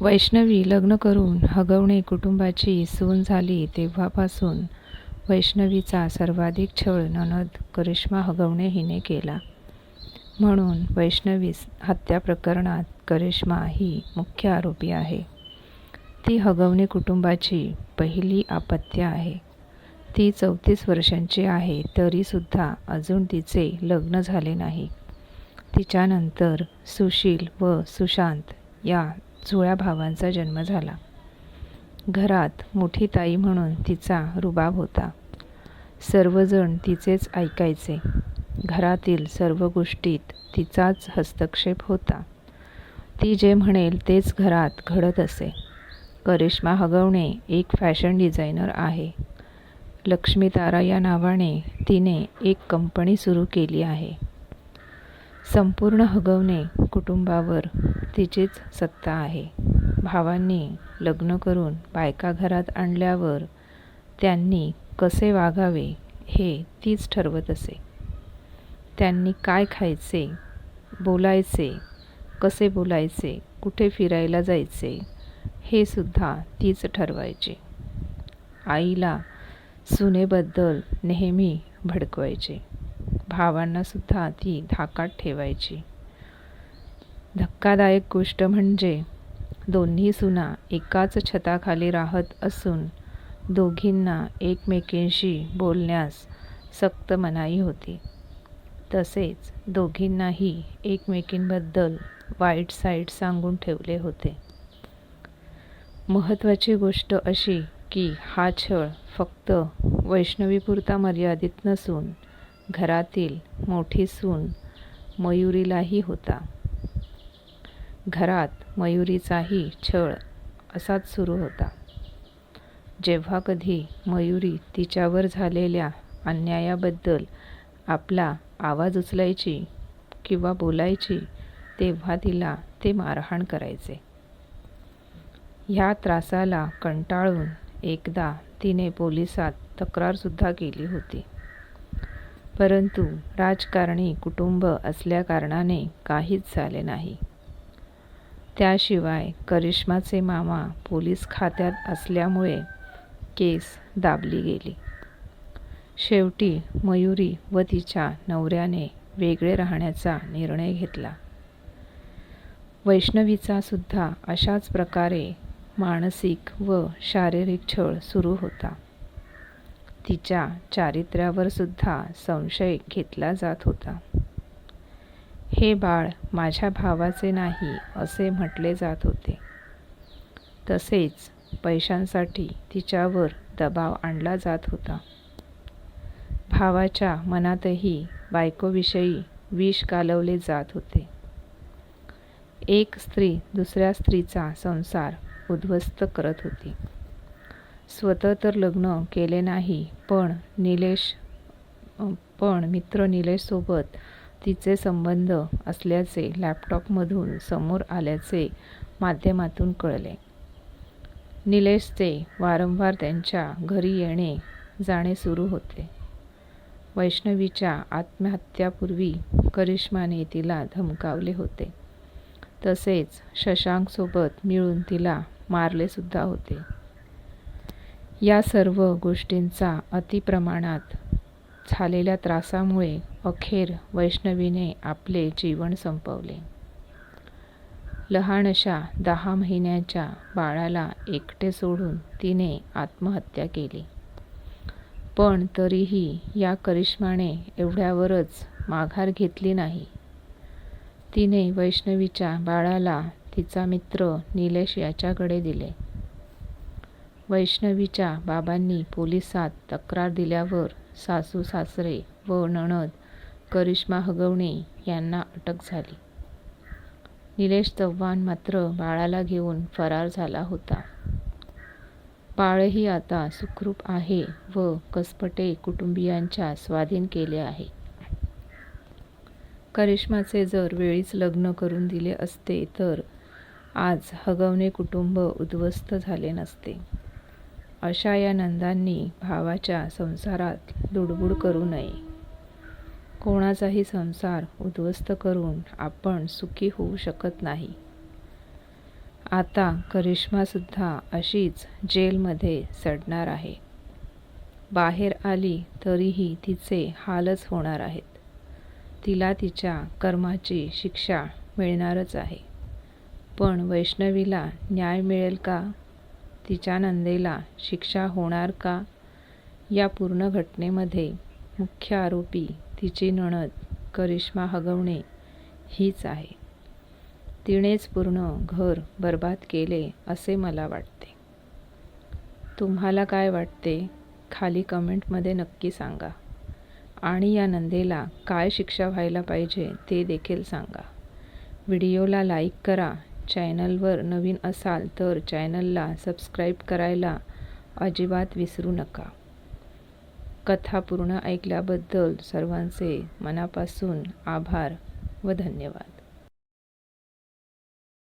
वैष्णवी लग्न करून हगवणे कुटुंबाची सून झाली तेव्हापासून वैष्णवीचा सर्वाधिक छळ ननद करिश्मा हगवणे हिने केला. म्हणून वैष्णवी हत्या प्रकरणात करिश्मा ही मुख्य आरोपी आहे. ती हगवणे कुटुंबाची पहिली अपत्य आहे. ती चौतीस वर्षांची आहे तरीसुद्धा अजून तिचे लग्न झाले नाही. तिच्यानंतर सुशील व सुशांत या जुळ्या भावांचा जन्म झाला. घरात मोठी ताई म्हणून तिचा रुबाब होता. सर्वजण तिचेच ऐकायचे. घरातील सर्व गोष्टीत तिचाच हस्तक्षेप होता. ती जे म्हणेल तेच घरात घडत असे. करिश्मा हगवणे एक फॅशन डिझायनर आहे. लक्ष्मीतारा या नावाने तिने एक कंपनी सुरू केली आहे. संपूर्ण हगवणे कुटुंबावर तिचीच सत्ता आहे. भावांनी लग्न करून बायका घरात आणल्यावर त्यांनी कसे वागावे हे तीच ठरवत असे. त्यांनी काय खायचे, बोलायचे, कसे बोलायचे, कुठे फिरायला जायचे हे सुद्धा तीच ठरवायची. आईला सुनेबद्दल नेहमी भडकवायचे भावांनासुद्धा ती धाकात ठेवायची. धक्कादायक गोष्ट म्हणजे दोन्ही सुना एकाच छताखाली राहत असून दोघींना एकमेकींशी बोलण्यास सक्त मनाई होती. तसेच दोघींनाही एकमेकींबद्दल वाईट साईट सांगून ठेवले होते. महत्त्वाची गोष्ट अशी की हा छळ फक्त वैष्णवीपुरता मर्यादित नसून घरातील मोठी सून मयुरीलाही होता. घरात मयुरीचाही छळ असाच सुरू होता. जेव्हा कधी मयुरी तिच्यावर झालेल्या अन्यायाबद्दल आपला आवाज उचलायची किंवा बोलायची तेव्हा तिला ते मारहाण करायचे. ह्या त्रासाला कंटाळून एकदा तिने पोलिसात तक्रारसुद्धा केली होती. परंतु राजकारणी कुटुंब असल्याकारणाने काहीच झाले नाही. त्याशिवाय करिश्माचे मामा पोलीस खात्यात असल्यामुळे केस दाबली गेली. शेवटी मयुरी व तिच्या नवऱ्याने वेगळे राहण्याचा निर्णय घेतला. वैष्णवीचा सुद्धा अशाच प्रकारे मानसिक व शारीरिक छळ सुरू होता. तिच्या चारित्र्यावर सुद्धा संशय घेतला जात होता. हे बाळ माझ्या भावाचे नाही असे म्हटले जात होते. तसेच पैशांसाठी तिच्यावर दबाव आणला जात होता. भावाच्या मनातही बायकोविषयी विष कालवले जात होते. एक स्त्री दुसऱ्या स्त्रीचा संसार उद्ध्वस्त करत होती. स्वतः तर लग्न केले नाही पण निलेश पण मित्र निलेशसोबत तिचे संबंध असल्याचे लॅपटॉपमधून समोर आल्याचे माध्यमातून कळले. निलेशचे वारंवार त्यांच्या घरी येणे जाणे सुरू होते. वैष्णवीच्या आत्महत्यापूर्वी करिश्माने तिला धमकावले होते. तसेच शशांकसोबत मिळून तिला मारलेसुद्धा होते. या सर्व गोष्टींचा अतिप्रमाणात झालेल्या त्रासामुळे अखेर वैष्णवीने आपले जीवन संपवले. लहानशा दहा महिन्याच्या बाळाला एकटे सोडून तिने आत्महत्या केली. पण तरीही या करिश्माने एवढ्यावरच माघार घेतली नाही. तिने वैष्णवीच्या बाळाला तिचा मित्र निलेश याच्याकडे दिले. वैष्णवीच्या बाबांनी पोलिसात तक्रार दिल्यावर सासू सासरे व नणद करिश्मा हगवणे यांना अटक झाली. निलेश चव्हाण मात्र बाळाला घेऊन फरार झाला होता. बाळही आता सुखरूप आहे व कसपटे कुटुंबीयांच्या स्वाधीन केले आहे. करिश्माचे जर वेळीच लग्न करून दिले असते तर आज हगवणे कुटुंब उद्ध्वस्त झाले नसते. अशा या नंदांनी भावाच्या संसारात लुडबुड करू नये. कोणाचाही संसार उद्ध्वस्त करून आपण सुखी होऊ शकत नाही. आता करिश्मासुद्धा अशीच जेलमध्ये सडणार आहे बाहेर आली तरीही तिचे हालच होणार आहेत तिला तिच्या कर्माची शिक्षा मिळणारच आहे पण वैष्णवीला न्याय मिळेल का तिच्या नंदेला शिक्षा होणार का? या पूर्ण घटनेमध्ये मुख्य आरोपी तिची नणद करिश्मा हगवणे हीच आहे. तिनेच पूर्ण घर बर्बाद केले असे मला वाटते. तुम्हाला काय वाटते? खाली कमेंटमध्ये नक्की सांगा. आणि या नंदेला काय शिक्षा व्हायला पाहिजे ते देखील सांगा. व्हिडिओला लाईक करा चॅनलवर नवीन असाल तर चॅनलला सबस्क्राईब करायला अजिबात विसरू नका. कथा पूर्ण ऐकल्याबद्दल सर्वांचे मनापासून आभार व धन्यवाद.